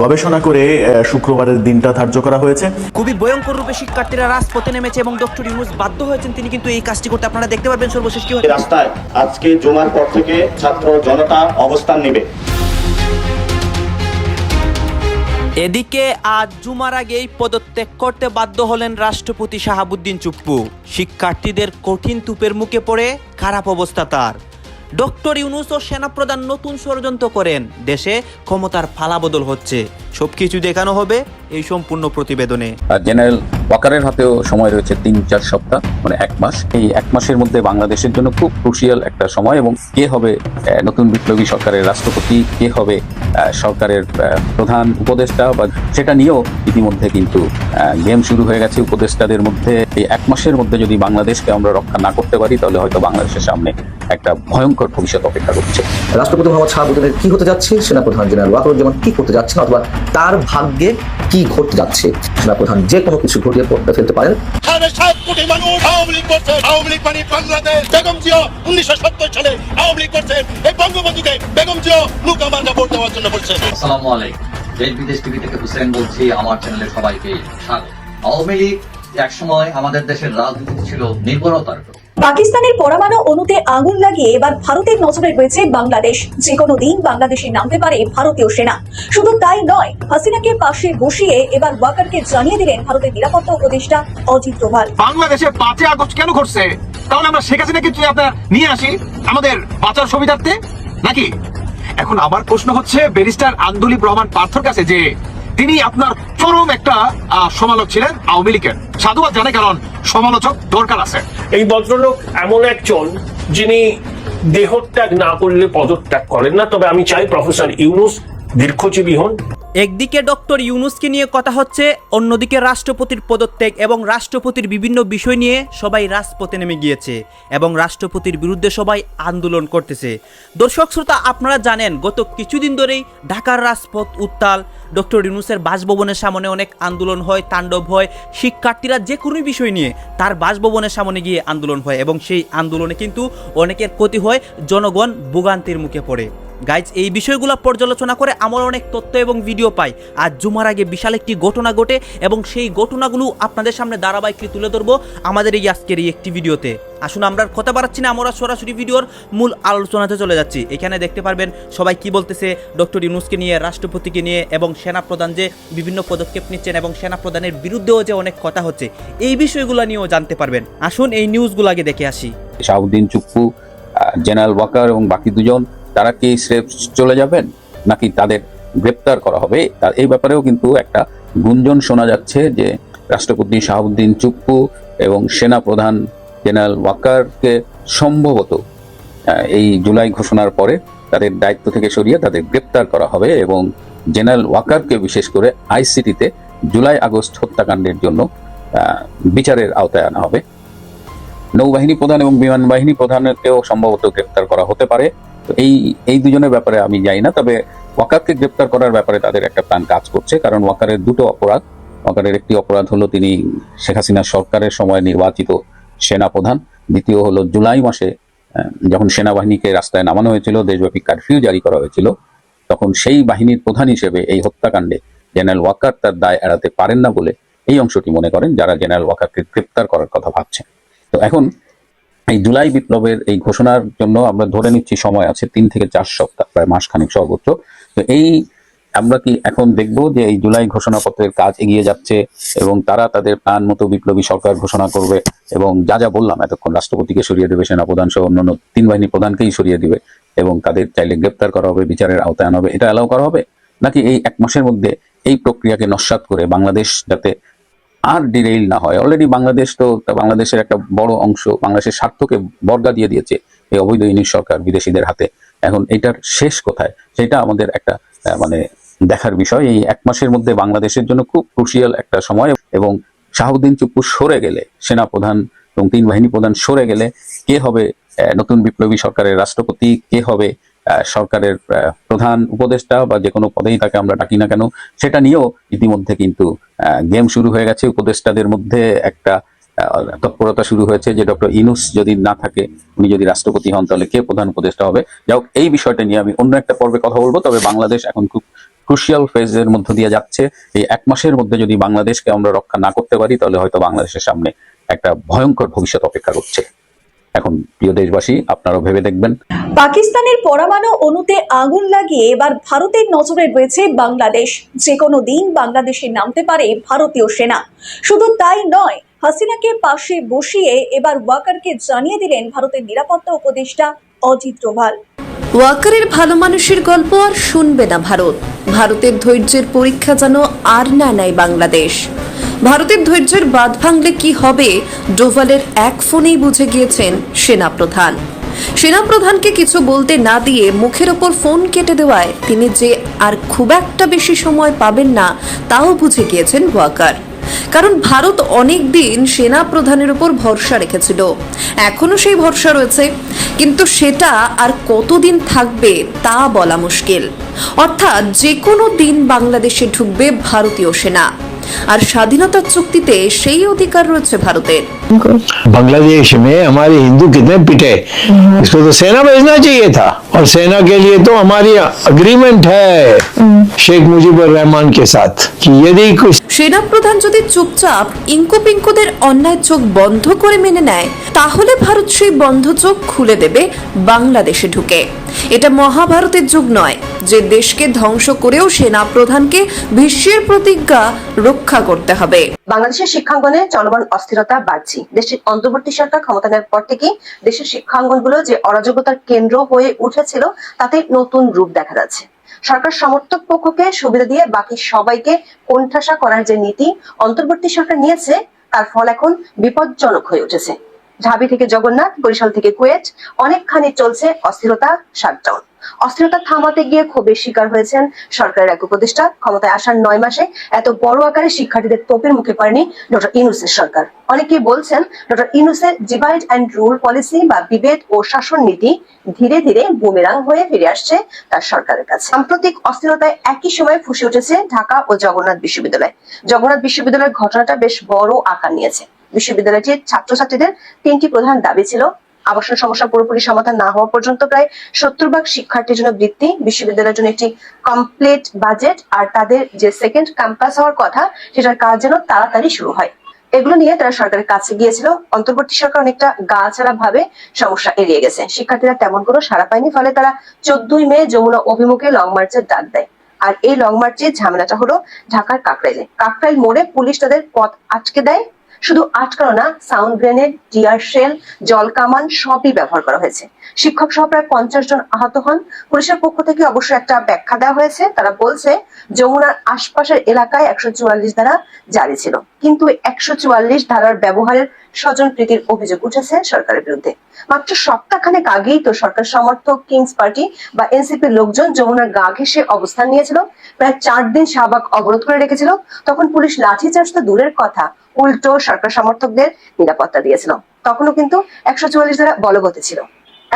গবেষণা করে শুক্রবারের দিনটা ধার্য করা হয়েছে। খুবই ভয়ঙ্কর রূপে শিক্ষার্থীরা রাজপথে নেমেছে এবং ডক্টর ইউনুস বাধ্য হয়েছেন তিনি কিন্তু এই কাজটি করতে। আপনারা দেখতে পারবেন সর্বশেষ কি হয়েছে। রাস্তায় আজকে জুমার পর থেকে ছাত্র জনতা অবস্থান নেবে। এদিকে আজ জুমার আগেই পদত্যাগ করতে বাধ্য হলেন রাষ্ট্রপতি শাহাবুদ্দিন চুপ্পু। শিক্ষার্থীদের কঠিন তুপের মুখে পড়ে খারাপ অবস্থা তার। ডক্টর ইউনুস ও সেনাপ্রধান নতুন ষড়যন্ত্র করেন। দেশে ক্ষমতার ফালাবদল হচ্ছে। সবকিছু দেখানো হবে এই সম্পূর্ণ প্রতিবেদনে। আর জেনারেল ওয়াকারের হাতেও সময় রয়েছে তিন চার সপ্তাহ মানে এক মাস। এই এক মাসের মধ্যে বাংলাদেশের জন্য খুব ক্রুশিয়াল একটা সময় এবং কে হবে নতুন বিপ্লবী সরকারের রাষ্ট্রপতি কে হবে সরকারের প্রধান উপদেষ্টা বা সেটা নিয়েও ইতিমধ্যে কিন্তু গেম শুরু হয়ে গেছে উপদেষ্টাদের মধ্যে। এই এক মাসের মধ্যে যদি বাংলাদেশকে আমরা রক্ষা না করতে পারি তাহলে হয়তো বাংলাদেশের সামনে একটা ভয়ঙ্কর ভবিষ্যৎ অপেক্ষা করছে। রাষ্ট্রপতি মোহাম্মদ শাহাবুদ্দিনের কি হতে যাচ্ছে? সেনাপ্রধান জেনারেল ওয়াকারুজ্জামান কি করতে যাচ্ছেন অথবা তার ভাগ্যে কি ঘটতে যাচ্ছে সেনাপ্রধান যে কোনো কিছু ঘটিয়ে পড়তে ফেলতে পারেন। কোটি মানুষ আওয়ামী লীগ করছে। আওয়ামী লীগ মানে বাংলাদেশ। বেগম জিয়া উনিশশো সত্তর সালে আওয়ামী লীগ করছে। এই বঙ্গবন্ধুকে বেগম জিয়া লুকা মার্কা ভোট দেওয়ার জন্য করছেন আসসালামু আলাইকুম। দেশ বিদেশ টিভি থেকে হুসেন বলছি। আমার চ্যানেলে সবাইকে স্বাগত। আওয়ামী লীগ একসময় আমাদের দেশের রাজনীতি ছিল নির্ভরতার। পাকিস্তানের পরমাণু অণুতে আগুন লাগিয়ে এবার ভারতের নজরে রয়েছে বাংলাদেশ। যে কোনো দিন বাংলাদেশে নামতে পারে ভারতীয় সেনা। শুধু তাই নয় হাসিনাকে পাশে বসিয়ে এবার ওয়াকারকে জানিয়ে দিলেন ভারতের নিরাপত্তা উপদেষ্টা অজিত ডোভাল বাংলাদেশে পাঁচই আগস্ট কেন ঘটছে? তাহলে আমরা শেখ হাসিনাকে যদি আপনার নিয়ে আসি? আমাদের বাঁচার সুবিধার্থে? নাকি? এখন আমার প্রশ্ন হচ্ছে ব্যারিস্টার আন্দুলিপ রহমান পার্থর কাছে যে তিনি আপনার চরম একটা আহ, সমালোচক ছিলেন আওয়ামী লীগের। সাধুবাদ জানে কারণ সমালোচক দরকার আছে। এই ভদ্রলোক এমন একজন যিনি দেহত্যাগ না করলে পদত্যাগ করেন না। তবে আমি চাই প্রফেসর ইউনুস দীর্ঘজীবী হন একদিকে ডক্টর ইউনুসকে নিয়ে কথা হচ্ছে, অন্যদিকে রাষ্ট্রপতির পদত্যাগ এবং রাষ্ট্রপতির বিভিন্ন বিষয় নিয়ে সবাই রাজপথে নেমে গিয়েছে এবং রাষ্ট্রপতির বিরুদ্ধে সবাই আন্দোলন করতেছে। দর্শক শ্রোতা, আপনারা জানেন, গত কিছুদিন ধরেই ঢাকার রাজপথ উত্তাল, ডক্টর ইউনুসের বাসভবনের সামনে অনেক আন্দোলন হয়, তাণ্ডব হয়। শিক্ষার্থীরা যে কোনো বিষয় নিয়ে তার বাসভবনের সামনে গিয়ে আন্দোলন হয় এবং সেই আন্দোলনে কিন্তু অনেকের ক্ষতি হয়, জনগণ ভোগান্তির মুখে পড়ে। গাইজ এই বিষয়গুলো পর্যালোচনা করে আমরা অনেক তথ্য এবং ভিডিও পাই। আর জুমার আগে বিশাল একটি ঘটনা ঘটে এবং সেই ঘটনাগুলো আপনাদের সামনে ধারাবাহিকলি তুলে ধরবো আমাদের এই আজকের এই একটি ভিডিওতে। আসুন, আমরা কথা বাড়াচ্ছি না, আমরা সরাসরি ভিডিওর মূল আলোচনাতে চলে যাচ্ছি। এখানে দেখতে পারবেন সবাই কি বলতেছে, ডক্টর ইউনুসকে নিয়ে, রাষ্ট্রপতিকে নিয়ে এবং সেনাপ্রধান যে বিভিন্ন পদক্ষেপ নিচ্ছেন এবং সেনাপ্রধানের বিরুদ্ধেও যে অনেক কথা হচ্ছে, এই বিষয়গুলো নিয়েও জানতে পারবেন। আসুন, এই নিউজগুলো আগে দেখে আসি। শাহাবুদ্দিন চুপ্পু জেনারেল ওয়াকার এবং বাকি দুজন তারা কি স্রেফ চলে যাবেন? নাকি তাদের গ্রেপ্তার করা হবে? তার এই ব্যাপারেও কিন্তু একটা গুঞ্জন শোনা যাচ্ছে যে রাষ্ট্রপতি শাহাবুদ্দিন চুপ্পু এবং সেনা প্রধান জেনারেল ওয়াকারকে সম্ভবত এই জুলাই ঘোষণার পরে তাদের দায়িত্ব থেকে সরিয়ে তাদের গ্রেপ্তার করা হবে এবং জেনারেল ওয়াকারকে বিশেষ করে আইসিটিতে জুলাই আগস্ট হত্যাকাণ্ডের জন্য বিচারের আওতায় আনা হবে। নৌবাহিনী প্রধান এবং বিমান বাহিনী প্রধানকেও সম্ভবত গ্রেপ্তার করা হতে পারে। এই এই দুজনের ব্যাপারে আমি জানি না, তবে ওয়াকারকে গ্রেপ্তার করার ব্যাপারে তাদের একটা প্ল্যান কাজ করছে, কারণ ওয়াকারের দুটো অপরাধ। ওয়াকারের একটি অপরাধ হলো তিনি শেখ হাসিনা সরকারের সময় নির্বাচিত সেনা প্রধান দ্বিতীয় হলো জুলাই মাসে যখন সেনাবাহিনীকে রাস্তায় নামানো হয়েছিল, দেশব্যাপী কারফিউ জারি করা হয়েছিল, তখন সেই বাহিনীর প্রধান হিসেবে এই হত্যাকাণ্ডে জেনারেল ওয়াকার তার দায় এড়াতে পারেন না বলে এই অংশটি মনে করেন, যারা জেনারেল ওয়াকারকে গ্রেপ্তার করার কথা ভাবছেন। তো এখন এই জুলাই বিপ্লবের এই ঘোষণার জন্য আমরা ধরে নিচ্ছি সময় আছে তিন থেকে চার সপ্তাহ, প্রায় মাসখানেক সর্বোচ্চ। তো এই আমরা কি এখন দেখব যে এই জুলাই ঘোষণাপত্রের কাজ এগিয়ে যাচ্ছে এবং তারা তাদের প্ল্যান মতো বিপ্লবী সরকার ঘোষণা করবে এবং যা যা বললাম, এতক্ষণ রাষ্ট্রপতিকে সরিয়ে দেবে, সেনাপ্রধান সহ অন্যান্য তিন বাহিনী প্রধানকেই সরিয়ে দিবে এবং তাদের চাইলে গ্রেপ্তার করা হবে, বিচারের আওতায় আনা হবে, এটা অ্যালাউ করা হবে? নাকি এই এক মাসের মধ্যে এই প্রক্রিয়াকে নস্বাত করে বাংলাদেশ যাতে আর ডিরেইল না হয়। অলরেডি বাংলাদেশ তো বাংলাদেশের একটা বড় অংশ, বাংলাদেশের স্বার্থকে বর্গা দিয়ে দিয়েছে এই অবৈধ ইউনিট সরকার বিদেশিদের হাতে। এখন এটার শেষ কোথায়? সেটা আমাদের একটা মানে দেখার বিষয়। এই এক মাসের মধ্যে বাংলাদেশের জন্য খুব ক্রুশিয়াল একটা সময় এবং শাহাবুদ্দিন চুপ্পু সরে গেলে সেনা প্রধান এবং তিন বাহিনী প্রধান সরে গেলে কে হবে নতুন বিপ্লবী সরকারের রাষ্ট্রপতি, কে হবে সরকারের প্রধান উপদেষ্টা বা যে কোনো পদেই তাকে আমরা ডাকি না কেন, সেটা নিয়েও ইতিমধ্যে কিন্তু গেম শুরু হয়ে গেছে। উপদেষ্টাদের মধ্যে একটা তৎপরতা শুরু হয়েছে যে ডক্টর ইনুস যদি না থাকে, উনি যদি রাষ্ট্রপতি হন, তাহলে কে প্রধান উপদেষ্টা হবে? যাই হোক, এই বিষয়টা নিয়ে আমি অন্য একটা পর্বে কথা বলব, তবে বাংলাদেশ এখন খুব ক্রুশিয়াল ফেজের মধ্য দিয়ে যাচ্ছে। এই এক মাসের মধ্যে যদি বাংলাদেশকে আমরা রক্ষা না করতে পারি, তাহলে হয়তো বাংলাদেশের সামনে একটা ভয়ঙ্কর ভবিষ্যৎ অপেক্ষা করছে। এখন প্রিয় দেশবাসী আপনারাও ভেবে দেখবেন। পাকিস্তানের পরমাণু অণুতে আগুন লাগিয়ে এবার ভারতের নজরে রয়েছে বাংলাদেশ। যে কোনো দিন বাংলাদেশে নামতে পারে ভারতীয় সেনা। শুধু তাই নয় হাসিনাকে পাশে বসিয়ে এবার ওয়াকারকে জানিয়ে দিলেন ভারতের নিরাপত্তা উপদেষ্টা অজিত ডোভাল। ওয়াকারের ভালো মানুষের গল্প আর শুনবে না ভারত। ভারতের ধৈর্যের পরীক্ষা যেন আর না নেয় বাংলাদেশ। ভারতের ধৈর্যের বাঁধ ভাঙলে কি হবে? ডোভালের এক ফোনেই বুঝে গিয়েছেন সেনাপ্রধান। সেনাপ্রধানকে কিছু বলতে না দিয়ে মুখের ওপর ফোন কেটে দেওয়ায় তিনি যে আর খুব একটা বেশি সময় পাবেন না, তাও বুঝে গিয়েছেন ওয়াকার। কারণ ভারত অনেক দিন সেনা প্রধানের উপর ভরসা রেখেছিল। এখনও সেই ভরসা রয়েছে। কিন্তু সেটা আর কতদিন থাকবে তা বলা মুশকিল। অর্থাৎ যে কোনো দিন বাংলাদেশে ঢুকবে ভারতীয় সেনা। আর স্বাধীনতা চুক্তিতে সেই অধিকার রয়েছে ভারতের बांग्लादेश में हमारे हिंदू कितने पिटे इसको तो सेना भेजना चाहिए था और सेना के लिए तो हमारी अग्रीमेंट है शेख मुजीबुर रहमान के साथ कि यदि कुछ সেনাপ্রধান যদি চুপচাপ ইঙ্কু পিঙ্কুদের অন্যায় চোখ বন্ধ করে মেনে নেয় তাহলে ভারত সেই বন্ধ চোখ খুলে দেবে বাংলাদেশে ঢুকে এটা মহাভারতের যুগ নয় যে দেশকে ধ্বংস করেও সেনাপ্রধানকে ভীষ্মের প্রতিজ্ঞা রক্ষা করতে হবে। বাংলাদেশের শিক্ষাঙ্গনে চলমান অস্থিরতা বাড়ছে। দেশের অন্তর্বর্তী সরকার ক্ষমতা নেওয়ার পর থেকে দেশের শিক্ষাঙ্গনগুলো যে অরাজকতার কেন্দ্র হয়ে উঠেছিল, তাতে নতুন রূপ দেখা যাচ্ছে। সরকার সমর্থক পক্ষকে সুবিধা দিয়ে বাকি সবাইকে কোণঠাসা করার যে নীতি অন্তর্বর্তী সরকার নিয়েছে, তার ফল এখন বিপজ্জনক হয়ে উঠেছে। ঢাবি থেকে জগন্নাথ, বরিশাল থেকে কুয়েট অনেকখানি চলছে অস্থিরতা, শাটডাউন। অস্থিরতা থামাতে গিয়ে ক্ষোভের শিকার হয়েছেন সরকারের এক উপদেষ্টা। ক্ষমতায় আসার নয় মাসে এত বড় আকারে শিক্ষার্থীদের তোপের মুখে পড়েনি ডক্টর ইনুসের সরকার। অনেকেই বলছেন, ডক্টর ইনুসের ডিভাইড অ্যান্ড রুল পলিসি বা বিভেদ ও শাসন নীতি ধীরে ধীরে বুমেরাং হয়ে ফিরে আসছে তার সরকারের কাছে। সাম্প্রতিক অস্থিরতায় একই সময় ফুসে উঠেছে ঢাকা ও জগন্নাথ বিশ্ববিদ্যালয়। জগন্নাথ বিশ্ববিদ্যালয়ের ঘটনাটা বেশ বড় আকার নিয়েছে। বিশ্ববিদ্যালয়টির ছাত্রছাত্রীদের তিনটি প্রধান দাবি ছিল। আবাসন সমস্যা পুরোপুরি সমাধান না হওয়া পর্যন্ত প্রায় সত্তর ভাগ শিক্ষার্থীর জন্য বৃত্তি, বিশ্ববিদ্যালয়ের জন্য একটি কমপ্লিট বাজেট আর তাদের যে সেকেন্ড ক্যাম্পাস হওয়ার কথা, সেটার কাজ যেন তাড়াতাড়ি শুরু হয়। এগুলো নিয়ে তারা সরকারের কাছে গিয়েছিল। অন্তর্বর্তী সরকার অনেকটা গা ছাড়া ভাবে সমস্যা এড়িয়ে গেছে। শিক্ষার্থীরা তেমন কোনো সাড়া পায়নি, ফলে তারা চোদ্দই মে যমুনা অভিমুখে লং মার্চের ডাক দেয়। আর এই লং মার্চের ঝামেলাটা হলো ঢাকার কাকরাইলে। কাকরাইল মোড়ে পুলিশ তাদের পথ আটকে দেয়। শুধু আটকানো না সাউন্ড গ্রেনেড টিয়ার শেল জল কামান সবই ব্যবহার করা হয়েছে। শিক্ষক সহ প্রায় পঞ্চাশ জন আহত হন। পুলিশের পক্ষ থেকে অবশ্য একটা ব্যাখ্যা দেওয়া হয়েছে। তারা বলছে, যমুনার আশপাশের এলাকায় একশো চুয়াল্লিশ ধারা জারি ছিল। কিন্তু একশো চুয়াল্লিশ ধারার ব্যবহারের স্বজন প্রীতির অভিযোগ উঠেছে সরকারের বিরুদ্ধে। মাত্র সপ্তাহখানেক আগেই তো সরকার সমর্থক কিংস পার্টি বা এনসিপির লোকজন যমুনার গা ঘেসে অবস্থান নিয়েছিল। প্রায় চার দিন শাহবাগ অবরোধ করে রেখেছিল। তখন পুলিশ লাঠিচার্জ তো দূরের কথা। উল্টো সরকার সমর্থকদের নিরাপত্তা দিয়েছিল। তখনও কিন্তু একশো চুয়াল্লিশ ধারা বলবৎ ছিল।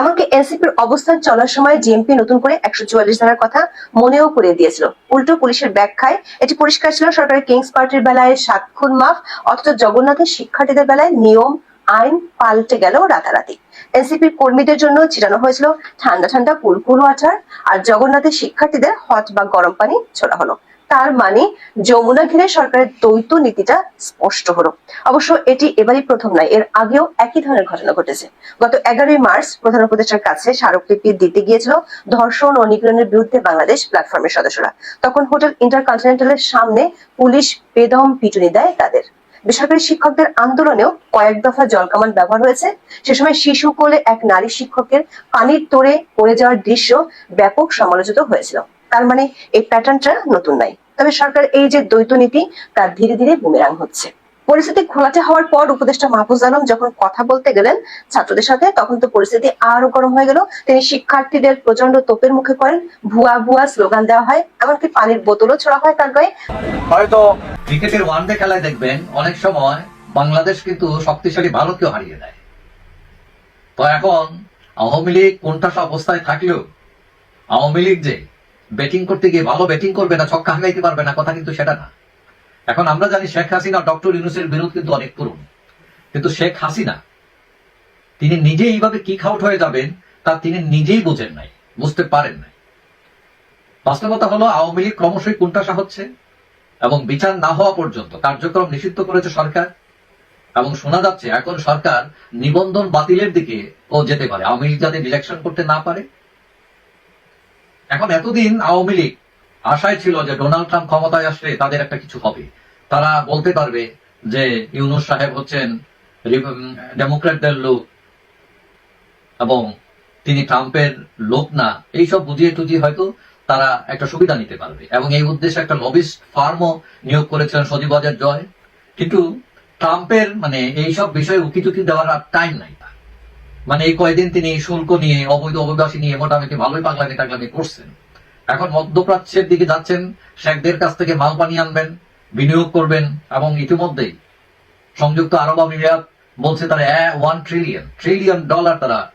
এমনকি এনসিপির অবস্থান চলার সময় জিএমপি নতুন করে একশো চুয়াল্লিশ ধারার কথা মনেও করিয়ে দিয়েছিল। উল্টো পুলিশের ব্যাখ্যায়, এটি পরিষ্কার ছিল সরকারের কিংস পার্টির বেলায় সাত মাফ, অথচ জগন্নাথের শিক্ষার্থীদের বেলায় নিয়ম, আইন পাল্টে গেল রাতারাতি। এনসিপির কর্মীদের জন্য ছিটানো হয়েছিল ঠান্ডা ঠান্ডা কুলকুল ওয়াটার আর জগন্নাথের শিক্ষার্থীদের হট বা গরম পানি ছোড়া হলো। তার মানে যমুনা ঘিরে সরকারের দ্বৈত নীতিটা স্পষ্ট হলো। অবশ্য এটি এবারই প্রথম নয়, এর আগেও একই ধরনের ঘটনা ঘটেছে। গত এগারোই মার্চ প্রধান উপদেষ্টার কাছে স্মারকলিপি দিতে গিয়েছিল ধর্ষণ ও নিপীড়নের বিরুদ্ধে বাংলাদেশ প্ল্যাটফর্মের সদস্যরা। তখন হোটেল ইন্টারকন্টিনেন্টালের সামনে পুলিশ বেদম পিটুনি দেয় তাদের। বেসরকারি শিক্ষকদের আন্দোলনেও কয়েক দফা জলকামান ব্যবহার হয়েছে। সে সময় শিশু কোলে এক নারী শিক্ষকের পানির তোড়ে পড়ে যাওয়ার দৃশ্য ব্যাপক সমালোচিত হয়েছিল। তার মানে এই প্যাটার্নটা নতুন নাই। তবে সরকার এই যে দ্বৈত নীতি তা ধীরে ধীরে বুমেরাং হচ্ছে। পরিস্থিতি খোলাটে হওয়ার পর উপদেষ্টা মাহফুজ আলম যখন কথা বলতে গেলেন ছাত্রদের সাথে, তখন তো পরিস্থিতি আরও গরম হয়ে গেল। তিনি শিক্ষার্থীদের প্রচণ্ড তোপের মুখে পড়েন ভুয়া ভুয়া স্লোগান দেওয়া হয়, এমনকি পানির বোতলও ছোড়া হয় তার গায়ে। হয়তো ক্রিকেটের ওয়ানডে খেলায় দেখবেন, অনেক সময় বাংলাদেশ কিন্তু শক্তিশালী ভারতকেও হারিয়ে দেয়। তো এখন আওয়ামী লীগ কোনটা অবস্থায় থাকলেও, আওয়ামী লীগ যে ব্যাটিং করতে গিয়ে ভালো ব্যাটিং করবে না, ছক্কা হাঁকাইতে পারবে না, কথা কিন্তু সেটা না। এখন আমরা জানি শেখ হাসিনা, ডক্টর ইউনুসের বিরোধ কিন্তু অনেক পুরনো। কিন্তু শেখ হাসিনা, তিনি নিজে এইভাবে কিক আউট হয়ে যাবেন, তা তিনি নিজেই বোঝেন নাই, বুঝতে পারেন নাই। বাস্তবতা হলো, আওয়ামী লীগ ক্রমশই কোণঠাসা হচ্ছে এবং বিচার না হওয়া পর্যন্ত কার্যক্রম নিষিদ্ধ করেছে সরকার এবং শোনা যাচ্ছে, এখন সরকার নিবন্ধন বাতিলের দিকে ও যেতে পারে। আওয়ামী লীগ যাতে ইলেকশন করতে না পারে এখন এতদিন আওয়ামী লীগ আশায় ছিল যে ডোনাল্ড ট্রাম্প ক্ষমতায় আসলে তাদের একটা কিছু হবে। তারা বলতে পারবে যে ইউনুস সাহেব হচ্ছেন ডেমোক্র্যাটদের লোক এবং তিনি ট্রাম্পের লোক না। এইসব বুঝিয়ে টুজিয়ে হয়তো তারা একটা সুবিধা নিতে পারবে এবং এই উদ্দেশ্যে একটা লবিস্ট ফার্মও নিয়োগ করেছিলেন সজীবাজের জয়। কিন্তু ট্রাম্পের মানে এইসব বিষয়ে উকিটুকি দেওয়ার আর টাইম নাই। মানে এই কয়েকদিন তিনি শুল্ক নিয়ে, অবৈধ অভিবাসী নিয়ে মোটামুটি ভালোই পাগলামি টাগলামি করছেন। এখন মধ্যপ্রাচ্যের দিকে যাচ্ছেন, শেখদের কাছ থেকে মাল পানি আনবেন, বিনিয়োগ করবেন, এবং ইতিমধ্যেই সংযুক্ত আরব আমিরাত বলছে তারা ওয়ান ট্রিলিয়ন ট্রিলিয়ন ডলার তারা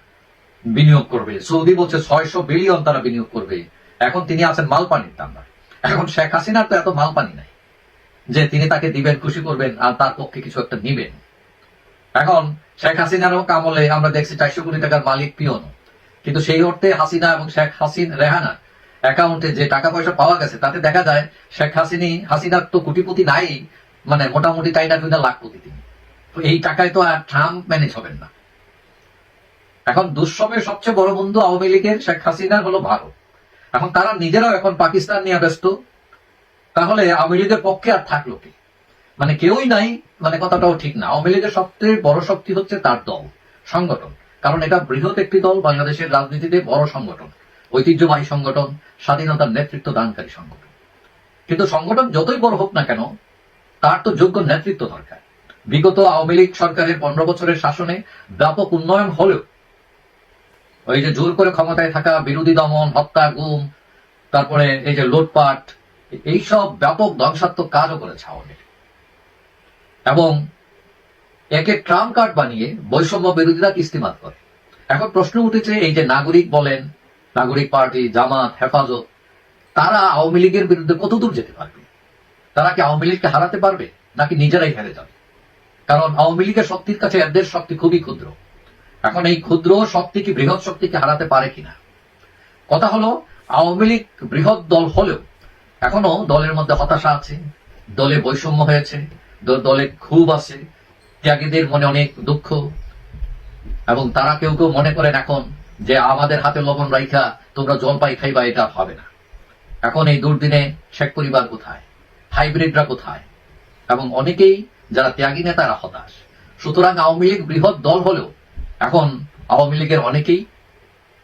বিনিয়োগ করবে। সৌদি বলছে, ছয়শো বিলিয়ন তারা বিনিয়োগ করবে। এখন তিনি আছেন মাল পানির দামা। এখন শেখ হাসিনার তো এত মাল পানি নাই যে তিনি তাকে দিবেন, খুশি করবেন, আর তার পক্ষে কিছু একটা নিবেন। এখন শেখ হাসিনারও আমলে আমরা দেখছি চারশো কোটি টাকার মালিক পিয়ন। কিন্তু সেই অর্থে হাসিনা এবং শেখ হাসিন রেহানা অ্যাকাউন্টে যে টাকা পয়সা পাওয়া গেছে, তাতে দেখা যায় শেখ হাসিনি, হাসিনার তো কোটিপতি নাই মানে মোটামুটি টাইনা টুইনা লাখপতি তিনি। তো এই টাকায় তো আর ট্রাম্প ম্যানেজ হবেন না। এখন দুঃসময়ের সবচেয়ে বড় বন্ধু আওয়ামী লীগের শেখ হাসিনার হলো ভারত। এখন তারা নিজেরাও এখন পাকিস্তান নিয়ে ব্যস্ত। তাহলে আওয়ামী লীগের পক্ষে আর থাকল কি? মানে কেউই নাই মানে কথাটাও ঠিক না। আওয়ামী লীগের সবচেয়ে বড় শক্তি হচ্ছে তার দল, সংগঠন। কারণ এটা বৃহৎ একটি দল বাংলাদেশের রাজনীতিতে বড় সংগঠন, ঐতিহ্যবাহী সংগঠন, স্বাধীনতার নেতৃত্ব দানকারী সংগঠন। কিন্তু সংগঠন যতই বড় হোক না কেন, তার তো যোগ্য নেতৃত্ব দরকার। বিগত আওয়ামী লীগ সরকারের পনেরো বছরের শাসনে ব্যাপক উন্নয়ন হলেও, ওই যে জোর করে ক্ষমতায় থাকা, বিরোধী দমন, হত্যা, গুম, তারপরে এই যে লুটপাট, এইসব ব্যাপক ধ্বংসাত্মক কাজও করেছে আওয়ামী লীগ। এবং একে ট্রাম্প কার্ড বানিয়ে বৈষম্য বিরোধীরা কিস্তিমাত করে। এখন প্রশ্ন উঠেছে, এই যে নাগরিক বলেন, নাগরিক পার্টি, জামাত, হেফাজত, তারা আওয়ামী লীগের বিরুদ্ধে কত দূর যেতে পারবে? তারা কি আওয়ামী লীগকে হারাতে পারবে, নাকি নিজেরাই হেরে যাবে? কারণ আওয়ামী লীগের শক্তির কাছে এদের শক্তি খুবই ক্ষুদ্র। এখন এই ক্ষুদ্র শক্তি কি বৃহৎ শক্তিকে হারাতে পারে কিনা? কথা হলো, আওয়ামী লীগ বৃহৎ দল হলেও এখনও দলের মধ্যে হতাশা আছে, দলে বৈষম্য হয়েছে দলে খুব আছে। ত্যাগীদের মনে অনেক দুঃখ। এবং তারা কেউ কেউ মনে করেন এখন যে আমাদের হাতে লবণ রাইখা, তোমরা জলপাই খাইবা, এটা হবে না। এখন এই দুর্দিনে শেখ পরিবার কোথায়? হাইব্রিডরা কোথায়? এবং অনেকেই যারা ত্যাগী নেতারা হতাশ। সুতরাং আওয়ামী লীগ বৃহৎ দল হলেও এখন আওয়ামী লীগের অনেকেই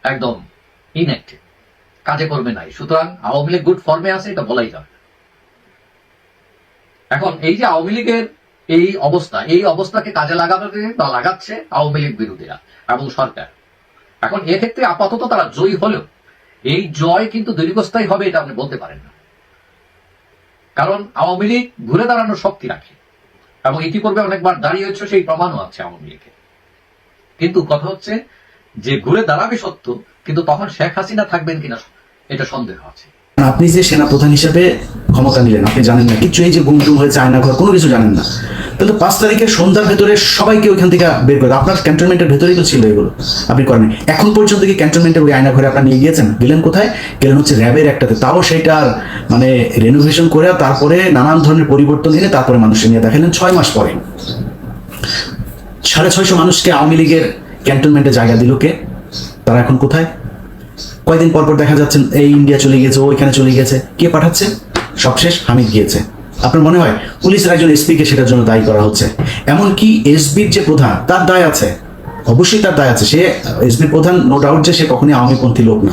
একদম ইনঅ্যাক্টিভ কাজে করবে নাই। সুতরাং আওয়ামী লীগ গুড ফর্মে আছে, এটা বলাই যাবে। এখন এই যে আওয়ামী লীগের এই অবস্থা, এই অবস্থাকে কাজে লাগাবে বা লাগাচ্ছে আওয়ামী লীগ বিরোধীরা এবং সরকার। এখন এক্ষেত্রে আপাতত তারা জয়ী হলেও, এই জয় কিন্তু দীর্ঘস্থায়ী হবে এটা আপনি বলতে পারেন না। কারণ আওয়ামী লীগ ঘুরে দাঁড়ানোর শক্তি রাখে এবং ইতিপূর্বে অনেকবার দাঁড়িয়ে দাঁড়িয়েছে, সেই প্রমাণও আছে আওয়ামী লীগের কিন্তু কথা হচ্ছে যে ঘুরে দাঁড়াবে সত্য, কিন্তু তখন শেখ হাসিনা থাকবেন কিনা, এটা সন্দেহ আছে। আপনি যে সেনা প্রধান হিসেবে ক্ষমতা নিলেন, আপনি জানেন না কিছু এই যে গুম গুমটুম হয়েছে আয়নাঘর কোনো কিছু জানেন না। তাহলে পাঁচ তারিখের সন্ধ্যার ভেতরে সবাইকে ওইখান থেকে বের করে আপনার ক্যান্টনমেন্টের ভেতরেই তো ছিল এগুলো, আপনি করেন এখন পর্যন্ত কি ক্যান্টনমেন্টের ওই আয়নাঘরে আপনার নিয়ে গিয়েছেন? গেলেন কোথায়? গেলেন হচ্ছে র্যাবের একটাতে। তাও সেইটার মানে রেনোভেশন করে তারপরে নানান ধরনের পরিবর্তন এনে তারপরে মানুষকে নিয়ে দেখালেন ছয় মাস পরে। সাড়ে ছয়শো মানুষকে আওয়ামী লীগের ক্যান্টনমেন্টে জায়গা দিল কে? তারা এখন কোথায়? কয়দিন পর পর দেখা যাচ্ছে এই ইন্ডিয়া চলে গেছে ওইখানে চলে গেছে কে পাঠাচ্ছে? সবশেষ হামিদ গিয়েছে। আপনার মনে হয় পুলিশের একজন এসপি কে সেটার জন্য দায়ী করা হচ্ছে? এমনকি এসবির যে প্রধান, তার দায় আছে। অবশ্যই তার দায় আছে। সে এসবির প্রধান নো ডাউট যে সে কখনই আওয়ামীপন্থী লোক না।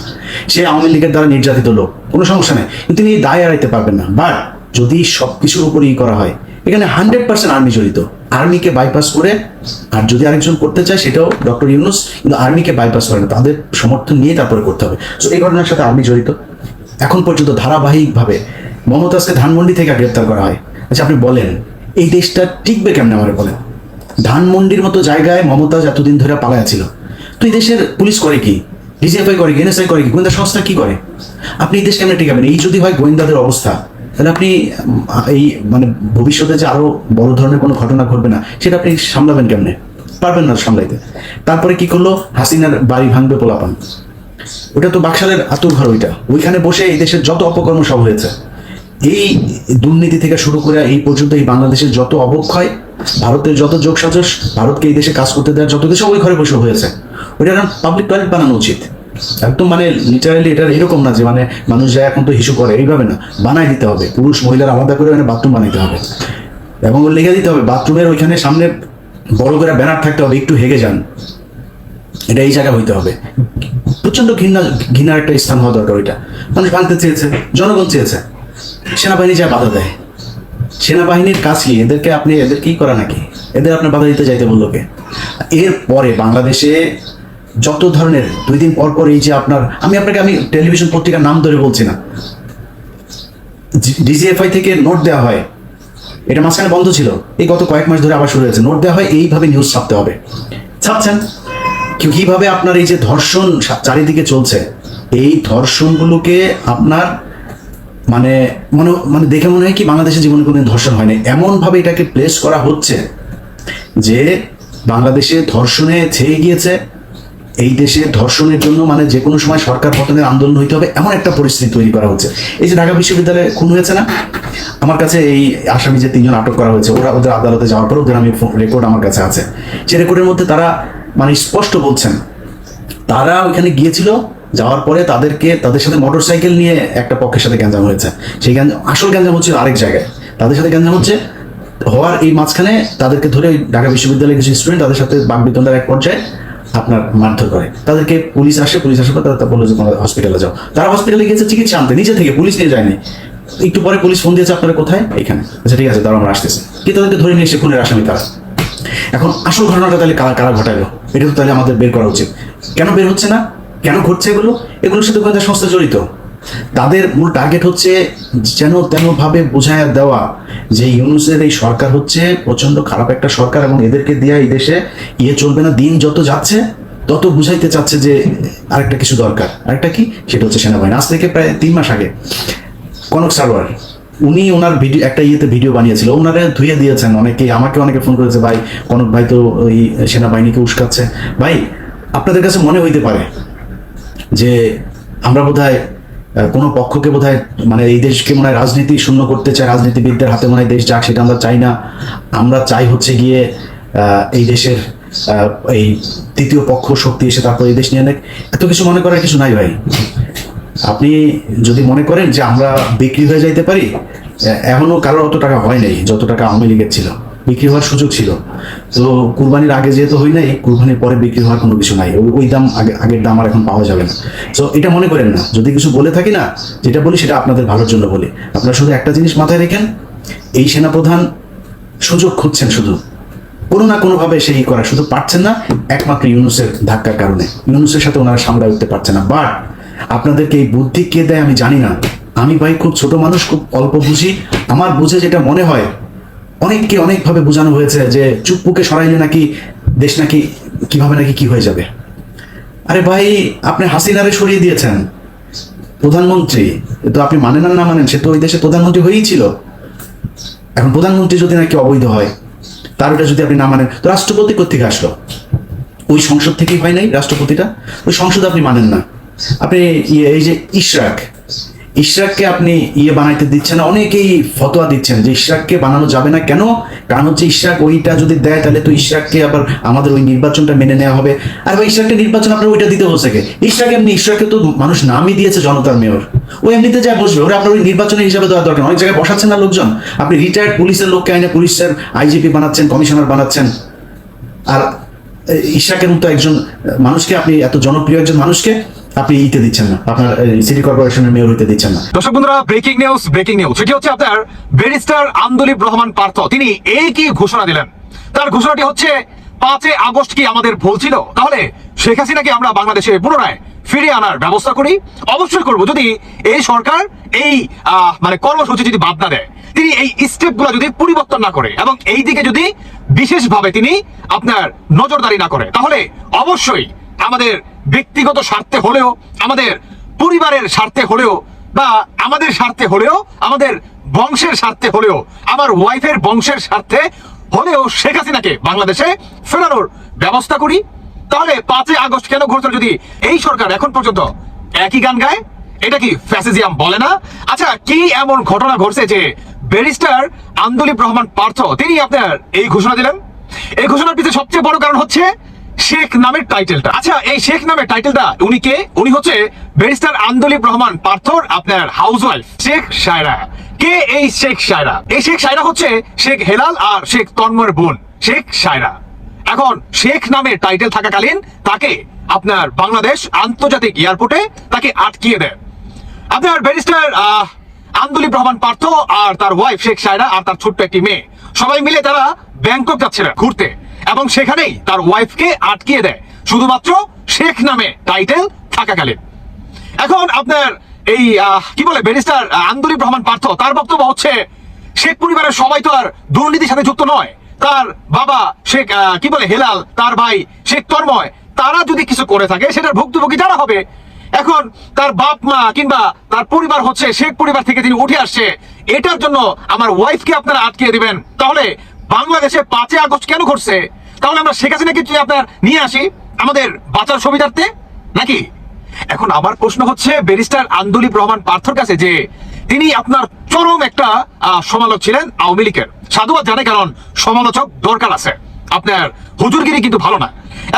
সে আওয়ামী লীগের দ্বারা নির্যাতিত লোক। কোনো সমস্যা নেই। কিন্তু তিনি এই দায় এড়াইতে পারবেন না। বাট যদি সব কিছুর উপরই করা হয় এখানে হান্ড্রেড পার্সেন্ট আর্মি জড়িত। আর্মিকে বাইপাস করে, আর যদি আরেকজন করতে চায়, সেটাও ডক্টর ইউনুস, কিন্তু আর্মিকে বাইপাস করে না, তাদের সমর্থন নিয়ে তারপরে করতে হবে। তো এই ঘটনার সাথে আর্মি জড়িত। এখন পর্যন্ত ধারাবাহিকভাবে মমতাজকে ধানমন্ডি থেকে গ্রেপ্তার করা হয়। আচ্ছা আপনি বলেন, এই দেশটা টিকবে কেমন আমার বলেন? ধানমন্ডির মতো জায়গায় মমতাজ এতদিন ধরে পালায়া ছিল। তো এই দেশের পুলিশ করে কি? ডিজিএফআই করে কি? এনএসআই করে কি? গোয়েন্দা সংস্থা কি করে? আপনি এই দেশ কেমনে টিকাবেন? এই যদি হয় গোয়েন্দাদের অবস্থা। তাহলে আপনি এই মানে ভবিষ্যতে যে আরও বড় ধরনের কোনো ঘটনা ঘটবে না, সেটা আপনি সামলাবেন কেমনে? পারবেন না সামলাইতে। তারপরে কি করল? হাসিনার বাড়ি ভাঙবে পোলাপান। ওটা তো বাকশালের আতুর ঘর ওইটা। ওইখানে বসে এই দেশের যত অপকর্ম সব হয়েছে। এই দুর্নীতি থেকে শুরু করে এই পর্যন্ত এই বাংলাদেশের যত অবক্ষয়, ভারতের যত যোগসাজশ, ভারতকে এই দেশে কাজ করতে দেওয়ার যত কিছু ওই ঘরে বসে হয়েছে। ওইটা পাবলিক টয়লেট বানানো উচিত। একদম মানে লিটারালি এটা এরকম না যে মানে মানুষ যায় এখন তো হিসু করে, এইভাবে না। বানাই দিতে হবে। পুরুষ মহিলার আলাদা করে মানে বাথরুম বানাইতে হবে। এবং লেগে দিতে হবে বাথরুমের ওইখানে সামনে বড় করে ব্যানার থাকতে হবে, একটু হেগে যান। এটা এই জায়গা হইতে হবে। প্রচণ্ড ঘৃণা, ঘৃণার একটা স্থান হওয়া দরকার ওইটা। মানুষ ভাঙতে চেয়েছে, জনগণ চেয়েছে। সেনাবাহিনী যা বাধা দেয়। সেনাবাহিনীর কাজ কি? এদেরকে আপনি, এদের কি করা নাকি? এদের আপনার বাধা দিতে চাইতে বলল কে? এর পরে বাংলাদেশে যত ধরনের, দুই দিন পর পর এই যে আপনার, আমি আপনাকে, আমি টেলিভিশন পত্রিকার নাম ধরে বলছি না। ডিজিএফআই থেকে নোট দেওয়া হয়। এটা মাঝখানে বন্ধ ছিল। এই গত কয়েক মাস ধরে আবার শুরু হয়েছে। নোট দেওয়া হয়, এইভাবে নিউজ ছাপতে হবে। ছাপছেন? কীভাবে আপনার এই যে ধর্ষণ চারিদিকে চলছে? এই ধর্ষণগুলোকে আপনার মানে মনে মানে দেখে মনে হয় কি বাংলাদেশের জীবনে কোনো ধর্ষণ হয়নি। এমন ভাবে এটাকে প্লেস করা হচ্ছে যে বাংলাদেশে ধর্ষণে ছেয়ে গিয়েছে এই দেশে ধর্ষণের জন্য মানে যে কোনো সময় সরকার পতনের আন্দোলন হইতে হবে, এমন একটা পরিস্থিতি তৈরি করা হচ্ছে এই যে ঢাকা বিশ্ববিদ্যালয়ে খুন হয়েছে না? আমার কাছে এই আসামি যে তিনজন আটক করা হয়েছে, ওরা ওদের আদালতে যাওয়ার পর ওদের আমি রেকর্ড আমার কাছে আছে। সেই রেকর্ডের মধ্যে তারা মানে স্পষ্ট বলছেন, তারা ওইখানে গিয়েছিল, যাওয়ার পরে তাদেরকে, তাদের সাথে মোটরসাইকেল নিয়ে একটা পক্ষের সাথে গ্যাঞ্জাম হয়েছে। সেই গ্যাঞ্জাম, আসল গ্যাঞ্জাম হচ্ছে আরেক জায়গায়। তাদের সাথে গ্যাঞ্জাম হচ্ছে, হওয়ার এই মাঝখানে তাদেরকে ধরে ঢাকা বিশ্ববিদ্যালয়ের কিছু স্টুডেন্ট তাদের সাথে বাগবিতন্ডার এক পর্যায়ে আপনার মারধর করে। তাদেরকে পুলিশ আসে, পুলিশ আসার পর তারা বলল যে হসপিটালে যাও। তারা হসপিটালে গিয়েছে, চিকিৎসা আনতে। নিজে থেকে পুলিশ নিয়ে যায়নি। একটু পরে পুলিশ ফোন দিয়েছে, আপনারা কোথায়? এখানে। আচ্ছা ঠিক আছে তারা আমরা আসতেছে। কি তাদেরকে ধরে নিয়ে এসে খুনের আসামি তারা। এখন আসল ঘটনাটা তাহলে কারা কারা ঘটালো? এটা তো তাহলে আমাদের বের করা উচিত। কেন বের হচ্ছে না? কেন ঘটছে এগুলো? এগুলোর সাথে গোয়েন্দা সংস্থা জড়িত। তাদের মূল টার্গেট হচ্ছে যেন তেন ভাবে বোঝায় দেওয়া যে ইউনুসের এই সরকার হচ্ছে প্রচণ্ড খারাপ একটা সরকার এবং এদেরকে দিয়ে এই দেশে ইয়ে চলবে না। দিন যত যাচ্ছে তত বুঝাইতে চাচ্ছে যে আরেকটা কিছু দরকার। আরেকটা কি? সেটা হচ্ছে সেনাবাহিনী। আজ থেকে প্রায় তিন মাস আগে কনক সারোয়ার উনি ওনার ভিডিও একটা ইয়েতে ভিডিও বানিয়েছিল। ওনারা ধুয়ে দিয়েছেন অনেকে আমাকে অনেকে ফোন করেছে ভাই কনক ভাই তো ওই সেনাবাহিনীকে উস্কাচ্ছে। ভাই আপনাদের কাছে মনে হইতে পারে যে আমরা বোধহয় আহ, কোনো পক্ষকে বোধহয় মানে এই দেশকে মনে হয় রাজনীতি শূন্য করতে চায়, রাজনীতিবিদদের হাতে মনে হয় দেশ যাক, সেটা আমরা চাই না। আমরা চাই হচ্ছে গিয়ে এই দেশের এই তৃতীয় পক্ষ শক্তি এসে তারপর এই দেশ নিয়ে নেক। এত কিছু মনে করার কিছু নাই ভাই। আপনি যদি মনে করেন যে আমরা বিক্রি হয়ে যাইতে পারি এখনও কারোর অত টাকা হয় নাই, যত টাকা আওয়ামী লীগের ছিল। বিক্রি হওয়ার সুযোগ ছিল। তো কুরবানির আগে যেহেতু হই নাই, কুরবানির পরে বিক্রি হওয়ার কোনো কিছু নাই। ওই- দাম আগে আগের দাম আর এখন পাওয়া যাবে না। তো এটা মনে করেন না। যদি কিছু বলে থাকি না, যেটা বলি সেটা আপনাদের ভালোর জন্য বলি। আপনারা শুধু একটা জিনিস মাথায় রেখেন, এই সেনাপ্রধান সুযোগ খুঁজছেন শুধু। কোনো না কোনোভাবে সেই করা শুধু পারছেন না, একমাত্র ইউনুসের ধাক্কার কারণে। ইউনুসের সাথে ওনারা সামলায় উঠতে পারছে না। বাট আপনাদেরকে এই বুদ্ধি কে দেয় আমি জানি না। আমি ভাই খুব ছোট মানুষ, খুব অল্প বুঝি। আমার বুঝে যেটা মনে হয় অনেককে অনেকভাবে বোঝানো হয়েছে যে চুপ্পুকে সরাইলে নাকি দেশ নাকি কীভাবে নাকি কি হয়ে যাবে। আরে ভাই, আপনি হাসিনারে সরিয়ে দিয়েছেন। প্রধানমন্ত্রী তো আপনি মানেন না মানেন, সে তো ওই দেশে প্রধানমন্ত্রী হয়েই ছিল। এখন প্রধানমন্ত্রী যদি নাকি অবৈধ হয়, তার ওটা যদি আপনি না মানেন, তো রাষ্ট্রপতি কোথেকে আসলো। ওই সংসদ থেকেই হয় নাই রাষ্ট্রপতিটা? ওই সংসদ আপনি মানেন না। আপনি ইয়ে এই যে ইশরাক ইশরাককে আপনি ইয়ে বানাইতে দিচ্ছেন অনেকেই ফতোয়া দিচ্ছেন যে ইশরাককে বানানো যাবে না। কেন? কারণ হচ্ছে ইশরাক ওইটা যদি দেয়, তাহলে তো ইশরাককে আবার আমাদের ওই নির্বাচনটা মেনে নেওয়া হবে। আর ভাই ইশরাককে নির্বাচন আপনার ওইটা দিতে হচ্ছে কে? ইশরাক এমনি, ইশরাককে তো মানুষ নামই দিয়েছে জনতার মেয়র। ও এমনিতে যা বসবে, ওরা আপনার ওই নির্বাচনের হিসাবে দেওয়া দরকার অনেক জায়গায় বসাচ্ছেন না লোকজন। আপনি রিটায়ার্ড পুলিশের লোককে আইনে পুলিশের আইজিপি বানাচ্ছেন কমিশনার বানাচ্ছেন। আর ইশরাকের মতো একজন মানুষকে আপনি এত জনপ্রিয় একজন মানুষকে আপনি ইতে দিচ্ছেন না। আপনার সিটি কর্পোরেশনের মেয়র হইতে দিচ্ছেন না। দর্শক বন্ধুরা ব্রেকিং নিউজ ব্রেকিং নিউজ সেটি হচ্ছে আপনার ব্যারিস্টার রহমান পার্থ। তিনি এই কি ঘোষণা দিলেন? তার ঘোষণাটি হচ্ছে, পাঁচই আগস্ট কি আমাদের ভুল ছিল? তাহলে শেখ হাসিনাকে আমরা বাংলাদেশে পুনরায় আনার ব্যবস্থা করি? অবশ্যই করব। যদি এই সরকার এই মানে কর্মসূচি যদি বাদ না দেয়, তিনি এই স্টেপগুলো যদি পরিবর্তন না করে এবং এই দিকে যদি বিশেষভাবে তিনি আপনার নজরদারি না করে, তাহলে অবশ্যই আমাদের ব্যক্তিগত স্বার্থে হলেও, আমাদের পরিবারের স্বার্থে হলেও, বা আমাদের স্বার্থে হলেও, আমাদের বংশের স্বার্থে হলেও, আমার ওয়াইফের বংশের স্বার্থে হলেও শেখ হাসিনাকে বাংলাদেশে ফেরানোর ব্যবস্থা করি। তাহলে পাঁচই আগস্ট কেন ঘটল যদি এই সরকার এখন পর্যন্ত একই গান গায়? এটা কি ফ্যাসিজিয়াম বলে না? আচ্ছা কি এমন ঘটনা ঘটছে যে ব্যারিস্টার আন্দোলিব রহমান পার্থ, তিনি আপনার এই ঘোষণা দিলেন? এই ঘোষণার পিছনে সবচেয়ে বড় কারণ হচ্ছে শেখ নামের টাইটেলটা আচ্ছা এই শেখ নামের টাইটেলটা উনি কে? উনি হচ্ছে ব্যারিস্টার আন্দোলিব রহমান পার্থর, আপনার হাউস ওয়াইফ শেখ সায়রা। কে এই শেখ সায়রা? এই শেখ সায়রা হচ্ছে শেখ হেলাল আর শেখ তন্ময়ের বোন, শেখ সায়রা। এখন শেখ নামে টাইটেল থাকাকালীন তাকে আপনার বাংলাদেশ আন্তর্জাতিক এয়ারপোর্টে তাকে আটকিয়ে দেয়। আপনার ব্যারিস্টার আন্দোলিব রহমান পার্থ আর তার ওয়াইফ শেখ সায়রা, আর তার ছোট্ট একটি মেয়ে। সবাই মিলে তারা ব্যাংকক যাচ্ছিলেন ঘুরতে। এবং সেখানেই তার ওয়াইফকে আটকিয়ে দেয়। শুধুমাত্র শেখ নামে টাইটেল থাকাকালীন। এখন আপনার এই কি বলে ব্যারিস্টার আন্দোলিব রহমান পার্থ, তার বক্তব্য হচ্ছে, শেখ পরিবারের সবাই তো আর দুর্নীতির সাথে যুক্ত নয়। তার বাবা শেখ কি বলে, হেলাল, তার ভাই শেখ তন্ময়, তারা যদি কিছু করে থাকে, সেটার ভুক্তভোগী যারা হবে, এখন তার বাপ মা কিংবা তার পরিবার হচ্ছে, শেখ পরিবার থেকে তিনি উঠে আসছে, এটার জন্য আমার ওয়াইফকে আপনারা আটকে দিবেন। তাহলে বাংলাদেশে পাঁচই আগস্ট কেন ঘটছে? তাহলে আমরা শেখ হাসিনাকে যদি আপনার নিয়ে আসি? আমাদের বাঁচার সুবিধার্থে? নাকি? এখন আমার প্রশ্ন হচ্ছে, ব্যারিস্টার আন্দোলিব রহমান পার্থর কাছে যে তিনি আপনার চরম একটা সমালোচক ছিলেন আওয়ামী লীগের। সাধুবাদ জানে কারণ সমালোচক দরকার আছে। আপনার হুজুরগিরি কিন্তু ভালো না।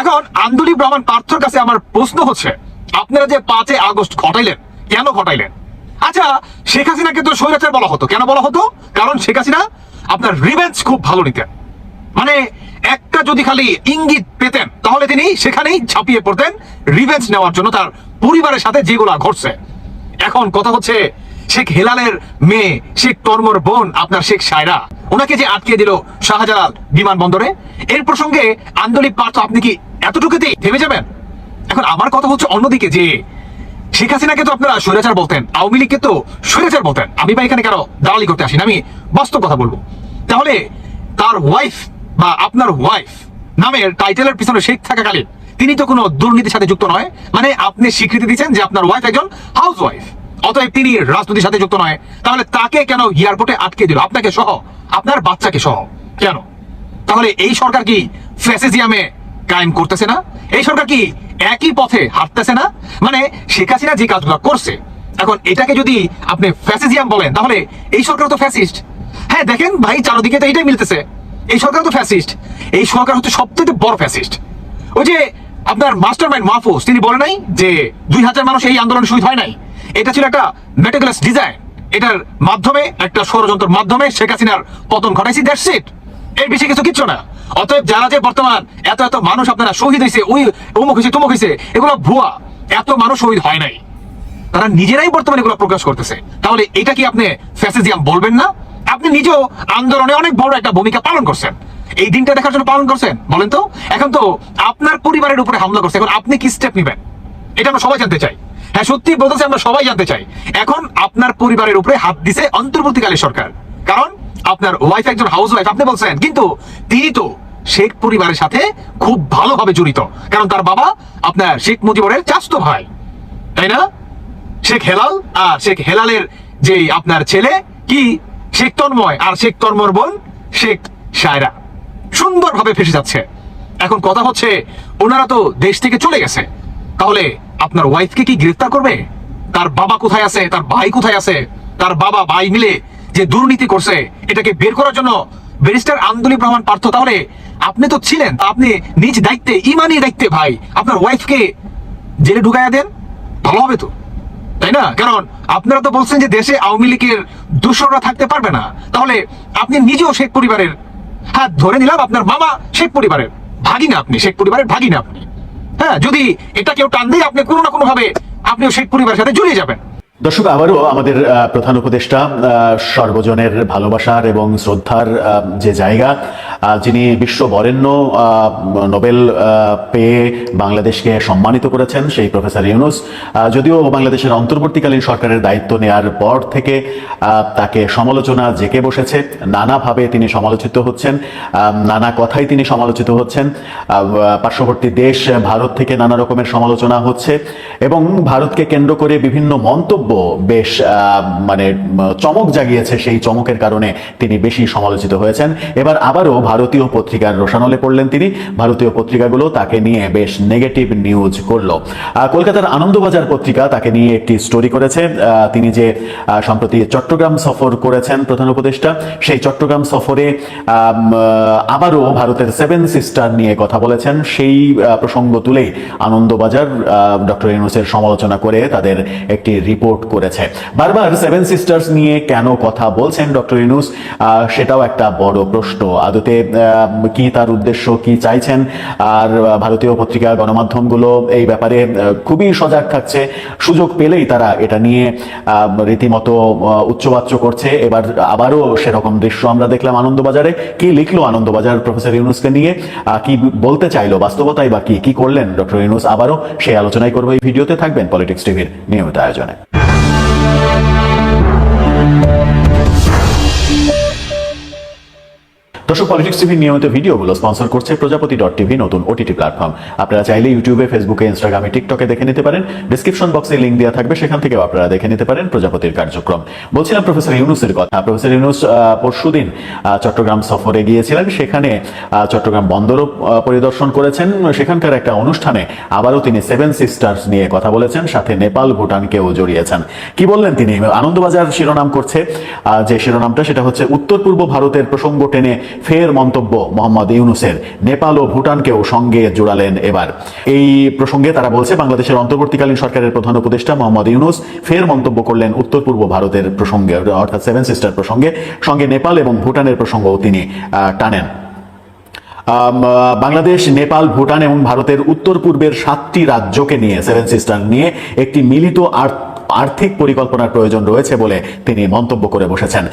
এখন আন্দোলিব রহমান পার্থর কাছে আমার প্রশ্ন হচ্ছে, আপনারা যে পাঁচে আগস্ট ঘটাইলেন, কেন ঘটাইলেন? আচ্ছা শেখ হাসিনাকে তো স্বৈরাচার বলা হতো। কেন বলা হতো? কারণ শেখ হাসিনা আপনার রিভেঞ্জ খুব ভালো নিতেন। মানে একটা যদি খালি ইঙ্গিত পেতেন, তাহলে তিনি সেখানেই ঝাঁপিয়ে পড়তেন রিভেঞ্জ নেওয়ার জন্য তার পরিবারের সাথে যেগুলা ঘটছে। এখন কথা হচ্ছে, শেখ হেলালের মেয়ে, শেখ তর্মর বোন, আপনার শেখ সায়রা, ওনাকে যে আটকে দিল শাহজালাল বিমানবন্দরে, এর প্রসঙ্গে আন্দোলিক পার্থ, আপনি কি এতটুকুতেই থেমে যাবেন? এখন আমার কথা হচ্ছে অন্যদিকে, যে শেখ হাসিনাকে তো আপনারা স্বৈরাচার বলতেন, আওয়ামী লীগকে তো স্বৈরাচার বলতেন। আমি বা এখানে কেন দালালি করতে আসিনি আমি বাস্তব কথা বলব। তাহলে তার ওয়াইফ বা আপনার ওয়াইফ নামের টাইটেলের পিছনে শেখ থাকাকালীন, তিনি তো কোনো দুর্নীতির সাথে যুক্ত নয়। মানে আপনি স্বীকৃতি দিচ্ছেন যে আপনার ওয়াইফ একজন হাউস ওয়াইফ অতএব তিনি রাজনীতির সাথে যুক্ত নয়। তাহলে তাকে কেন এয়ারপোর্টে আটকে দিল? আপনাকে সহ, আপনার বাচ্চাকে সহ। কেন? তাহলে এই সরকার কি ফ্যাসিজিয়ামে কায়েম করতেছে না? এই সরকার কি একই পথে হাঁটতেছে না? মানে শেখ হাসিনা যে কাজগুলো করছে, এখন এটাকে যদি আপনি ফ্যাসিজিয়াম বলেন, তাহলে এই সরকার তো ফ্যাসিস্ট হ্যাঁ দেখেন ভাই, চারদিকে তো এটাই মিলতেছে। এই সরকার তো ফ্যাসিস্ট এই সরকার হচ্ছে সবথেকে বড় ফ্যাসিস্ট ওই যে আপনার মাস্টার মাইন্ড মাহফুজ, তিনি বলে নাই যে দুই হাজার মানুষ এই আন্দোলন শহীদ হয় নাই? এটা ছিল একটা মেটেকুলাস ডিজাইন এটার মাধ্যমে, একটা ষড়যন্ত্রের মাধ্যমে শেখ হাসিনার পতন ঘটাইছি দ্যাটস ইট এর বেশি কিছু কিচ্ছু না। অতএব যারা যে বর্তমান এত এত মানুষ আপনারা শহীদ হয়েছে ওই অমুক হয়েছে তমুক হয়েছে এগুলো ভুয়া। এত মানুষ শহীদ হয় নাই। তারা নিজেরাই বর্তমানে এগুলো প্রকাশ করতেছে। তাহলে এটা কি আপনি ফ্যাসিজিয়াম বলবেন না? আপনি নিজেও আন্দোলনে অনেক বড় একটা ভূমিকা পালন করছেন। এই দিনটা দেখার জন্য পালন করছেন, বলেন তো? এখন তো আপনার পরিবারের উপরে হামলা করছে, এখন আপনি কি স্টেপ নেবেন? এটা আমরা সবাই জানতে চাই। হ্যাঁ সত্যি বলতেছে, আমরা সবাই জানতে চাই। এখন আপনার পরিবারের উপরে হাত দিছে অন্তর্বর্তীকালীন সরকার। কারণ আপনার ওয়াইফ একজন হাউস ওয়াইফ আপনি বলছেন, কিন্তু তিনি তো শেখ পরিবারের সাথে খুব ভালোভাবে জড়িত। কারণ তার বাবা আপনার শেখ মুজিবুরের চাস্ত ভাই। তাই না? শেখ হেলাল আর শেখ হেলালের যে আপনার ছেলে, কি শেখ তন্ময় আর শেখ তন্ময় বোন শেখ সায়রা। সুন্দরভাবে ফেসে যাচ্ছে। এখন কথা হচ্ছে, ওনারা তো দেশ থেকে চলে গেছে। তাহলে আপনার ওয়াইফকে কি গ্রেফতার করবে? তার বাবা কোথায় আছে? তার ভাই কোথায় আছে? তার বাবা, ভাই মিলে যে দুর্নীতি করছে, এটাকে বের করার জন্য ব্যারিস্টার আন্দোলিব রহমান পার্থ, তাহলে আপনি তো ছিলেন আপনি নিজ দায়িত্বে, ইমানি দায়িত্বে ভাই, আপনার ওয়াইফকে জেলে ঢুকাইয়া দেন। ভালো হবে তো? তাই না? কারণ আপনারা তো বলছেন যে দেশে আওয়ামী লীগের দূষণরা থাকতে পারবে না। তাহলে আপনি নিজেও শেখ পরিবারের হাত ধরে নিলাম, আপনার মামা শেখ পরিবারের ভাগিনা আপনি, শেখ পরিবারের ভাগিনা আপনি। হ্যাঁ যদি এটা কেউ টান দেয়, আপনি কোনো না কোনো ভাবে আপনিও শেখ পরিবারের সাথে জড়িয়ে যাবেন। দর্শক, আবারও আমাদের প্রধান উপদেষ্টা সর্বজনের ভালোবাসার এবং শ্রদ্ধার যে জায়গা যিনি বিশ্ব বরেণ্য নোবেল পেয়ে বাংলাদেশকে সম্মানিত করেছেন, সেই প্রফেসর ইউনুস। যদিও বাংলাদেশের অন্তর্বর্তীকালীন সরকারের দায়িত্ব নেয়ার পর থেকে তাকে সমালোচনা জেকে বসেছে, নানাভাবে তিনি সমালোচিত হচ্ছেন নানা কথাই তিনি সমালোচিত হচ্ছেন পার্শ্ববর্তী দেশ, ভারত থেকে নানা রকমের সমালোচনা হচ্ছে, এবং ভারতকে কেন্দ্র করে বিভিন্ন মন্তব্য মন্তব্য বেশ মানে চমক জাগিয়েছে সেই চমকের কারণে তিনি বেশি সমালোচিত হয়েছেন। এবার আবারও ভারতীয় পত্রিকার রোশানলে পড়লেন তিনি। ভারতীয় পত্রিকাগুলো তাকে নিয়ে বেশ নেগেটিভ নিউজ করল। কলকাতার আনন্দবাজার পত্রিকা তাকে নিয়ে একটি স্টোরি করেছে। তিনি যে সম্প্রতি চট্টগ্রাম সফর করেছেন প্রধান উপদেষ্টা, সেই চট্টগ্রাম সফরে আবারও ভারতের সেভেন সিস্টার নিয়ে কথা বলেছেন। সেই প্রসঙ্গ তুলেই আনন্দবাজার ডক্টর ইউনুসের সমালোচনা করে তাদের একটি রিপোর্ট করেছে। বারবার সেভেন সিস্টার্স নিয়ে কেন কথা বলছেন ডক্টর ইউনুস আহ, সেটাও একটা বড় প্রশ্ন। আদতে কি তার উদ্দেশ্য কি চাইছেন? আর ভারতীয় পত্রিকা গণমাধ্যমগুলো এই ব্যাপারে খুবই সজাগ থাকছে। সুযোগ পেলেই তারা এটা নিয়ে রীতিমতো উচ্চবাচ্য করছে। এবার আবারও সেরকম দৃশ্য আমরা দেখলাম আনন্দবাজারে। কি লিখলো আনন্দবাজার প্রফেসর ইউনুসকে নিয়ে? কি বলতে চাইলো? বাস্তবতাই বা কি? কি করলেন ডক্টর ইউনুস আবারও সেই আলোচনাই করব এই ভিডিওতে। থাকবেন পলিটিক্স টিভির নিয়মিত আয়োজনে। দর্শক পলিটিক্স টিভি নিয়মিত ভিডিওগুলো স্পন্সর করছে প্রজাপতি ডট টিভি নতুন ওটিটি প্ল্যাটফর্ম আপনারা চাইলে ইউটিউবে ফেসবুকে ইনস্টাগ্রামে টিকটকে দেখে নিতে পারেন। ডিসক্রিপশন বক্সে লিঙ্ক দেওয়া থাকবে, সেখান থেকেও আপনারা দেখে নিতে পারেন প্রজাপতির কার্যক্রম। বলছিলাম প্রফেসর ইউনুসের কথা। প্রফেসর ইউনুস পরশুদিন চট্টগ্রাম সফরে গিয়েছিলেন। সেখানে চট্টগ্রাম বন্দরও পরিদর্শন করেছেন। সেখানকার একটা অনুষ্ঠানে আবারও তিনি সেভেন সিস্টার্স নিয়ে কথা বলেছেন। সাথে নেপাল ভুটানকেও জড়িয়েছেন। কি বললেন তিনি? আনন্দবাজার শিরোনাম করছে। যে শিরোনামটা, সেটা হচ্ছে উত্তর পূর্ব ভারতের প্রসঙ্গ টেনে ফের মন্তব্য মোহাম্মদ ইউনুসের। নেপাল ও ভুটানকেও সঙ্গে জোড়ালেন এবার। এই প্রসঙ্গে তারা বলছে, বাংলাদেশের অন্তর্বর্তীকালীন সরকারের প্রধান উপদেষ্টা মোহাম্মদ ইউনুস ফের মন্তব্য করলেন উত্তর পূর্ব ভারতের প্রসঙ্গে, অর্থাৎ সেভেন সিস্টার প্রসঙ্গে। সঙ্গে নেপাল এবং ভুটানের প্রসঙ্গও তিনি টানেন। বাংলাদেশ, নেপাল, ভুটান এবং ভারতের উত্তর পূর্বের সাতটি রাজ্যকে নিয়ে, সেভেন সিস্টার নিয়ে একটি মিলিত আর আর্থিক পরিকল্পনার প্রয়োজন রয়েছে বলে তিনি মন্তব্য করে বসেছেন।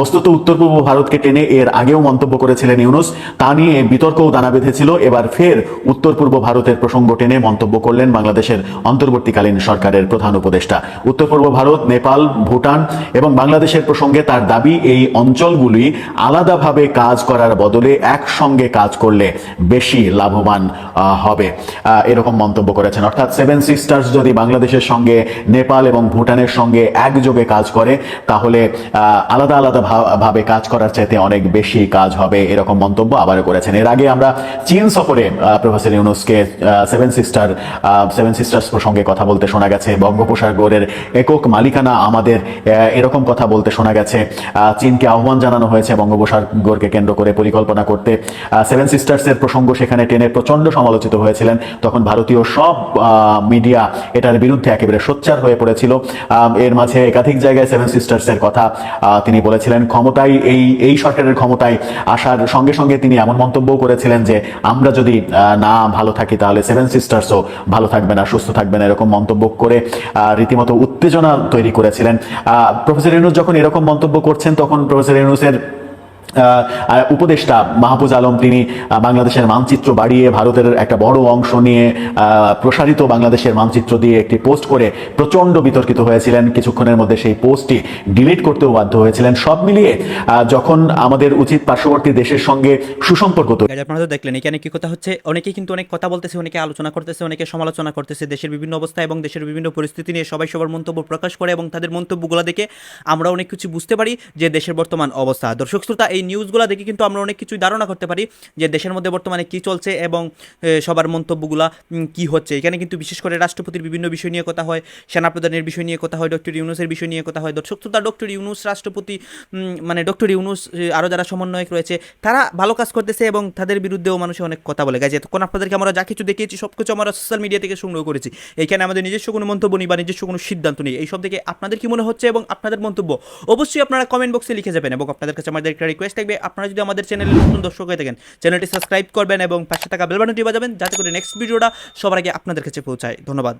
বস্তুত উত্তর পূর্ব ভারতকে টেনে এর আগেও মন্তব্য করেছিলেন ইউনুস। তা নিয়ে বিতর্কও দানা বেঁধেছিল। এবার ফের উত্তর পূর্ব ভারতের প্রসঙ্গ টেনে মন্তব্য করলেন বাংলাদেশের অন্তর্বর্তীকালীন সরকারের প্রধান উপদেষ্টা। উত্তর পূর্ব ভারত, নেপাল, ভুটান এবং বাংলাদেশের প্রসঙ্গে তার দাবি, এই অঞ্চলগুলি আলাদাভাবে কাজ করার বদলে একসঙ্গে কাজ করলে বেশি লাভবান হবে। এরকম মন্তব্য করেছেন। অর্থাৎ সেভেন সিস্টার্স যদি বাংলাদেশের সঙ্গে নেপাল এবং ভুটানের সঙ্গে একযোগে কাজ করে, তাহলে আলাদা আলাদা ভাবে কাজ করার চাইতে অনেক বেশি কাজ হবে, এরকম মন্তব্য আবারও করেছেন। এর আগে আমরা চীন সফরে প্রফেসর ইউনুসকে সেভেন সিস্টার সেভেন সিস্টার্স প্রসঙ্গে কথা বলতে শোনা গেছে। বঙ্গোপসাগরের একক মালিকানা আমাদের এরকম কথা বলতে শোনা গেছে। চীনকে আহ্বান জানানো হয়েছে বঙ্গোপসাগরকে কেন্দ্র করে পরিকল্পনা করতে। সেভেন সিস্টার্সের প্রসঙ্গ সেখানে টেনে প্রচণ্ড সমালোচিত হয়েছিলেন। তখন ভারতীয় সব মিডিয়া এটার বিরুদ্ধে একেবারে সোচ্চার হয়ে পড়েছিল। আহ, এর মাঝে একাধিক জায়গায় সেভেন সিস্টার্সের কথা তিনি বলেছিলেন ক্ষমতায় এই এই সরকারের ক্ষমতায় আসার সঙ্গে সঙ্গে তিনি এমন মন্তব্য করেছিলেন যে আমরা যদি না ভালো থাকি তাহলে সেভেন সিস্টার্সও ভালো থাকবে না সুস্থ থাকবে না এরকম মন্তব্য করে রীতিমতো উত্তেজনা তৈরি করেছিলেন। প্রফেসর ইউনুস যখন এরকম মন্তব্য করছেন তখন প্রফেসর ইউনুসের উপদেষ্টা মাহফুজ আলম, তিনি বাংলাদেশের মানচিত্র বাড়িয়ে ভারতের একটা বড় অংশ নিয়ে প্রসারিত বাংলাদেশের মানচিত্র দিয়ে একটি পোস্ট করে প্রচণ্ড বিতর্কিত হয়েছিলেন। কিছুক্ষণের মধ্যে সেই পোস্টটি ডিলিট করতেও বাধ্য হয়েছিলেন। সব মিলিয়ে যখন আমাদের উচিত পার্শ্ববর্তী দেশের সঙ্গে সুসম্পর্ক গাইজ, আপনারা তো দেখলেন, এখানে কি কথা হচ্ছে? অনেকে কিন্তু অনেক কথা বলতেছে, অনেকে আলোচনা করতেছে, অনেকে সমালোচনা করতেছে। দেশের বিভিন্ন অবস্থা এবং দেশের বিভিন্ন পরিস্থিতি নিয়ে সবাই সবার মন্তব্য প্রকাশ করে এবং তাদের মন্তব্যগুলো দেখে আমরা অনেক কিছু বুঝতে পারি যে দেশের বর্তমান অবস্থা। দর্শক শ্রোতা, এই নিউজগুলো দেখে কিন্তু আমরা অনেক কিছুই ধারণা করতে পারি যে দেশের মধ্যে বর্তমানে কি চলছে এবং সবার মন্তব্যগুলা কি হচ্ছে। এখানে কিন্তু বিশেষ করে রাষ্ট্রপতির বিভিন্ন বিষয় নিয়ে কথা হয়, সেনাপ্রধানের বিষয় নিয়ে কথা হয়, ডক্টর ইউনুসের বিষয় নিয়ে কথা হয়, দর্শক শ্রোতা, ডক্টর ইউনুস রাষ্ট্রপতি মানে ডক্টর ইউনুস আরও যারা সমন্বয়ক রয়েছে, তারা ভালো কাজ করতেছে এবং তাদের বিরুদ্ধেও মানুষ অনেক কথা বলে। গেছে তখন আপনাদেরকে আমরা যা কিছু দেখিয়েছি সব কিছু আমরা সোশ্যাল মিডিয়া থেকে সংগ্রহ করেছি। এখানে আমাদের নিজস্ব কোনো মন্তব্য নেই বা নিজস্ব কোনো সিদ্ধান্ত নেই। এইসব থেকে আপনাদের কি মনে হচ্ছে এবং আপনাদের মন্তব্য অবশ্যই আপনারা কমেন্ট বক্সে লিখে যাবেন এবং আপনাদের কাছে আমাদের একটা রিকোয়েস্ট থাকবে। আপনারা যদি আমাদের চ্যানেলে নতুন দর্শক হয়ে থাকেন, চ্যানেলটি সাবস্ক্রাইব করবেন এবং পাশে থাকা বেল বাটনটি বাজাবেন যাতে করে নেক্সট ভিডিওটা সবার আগে আপনাদের কাছে পৌঁছায়। ধন্যবাদ।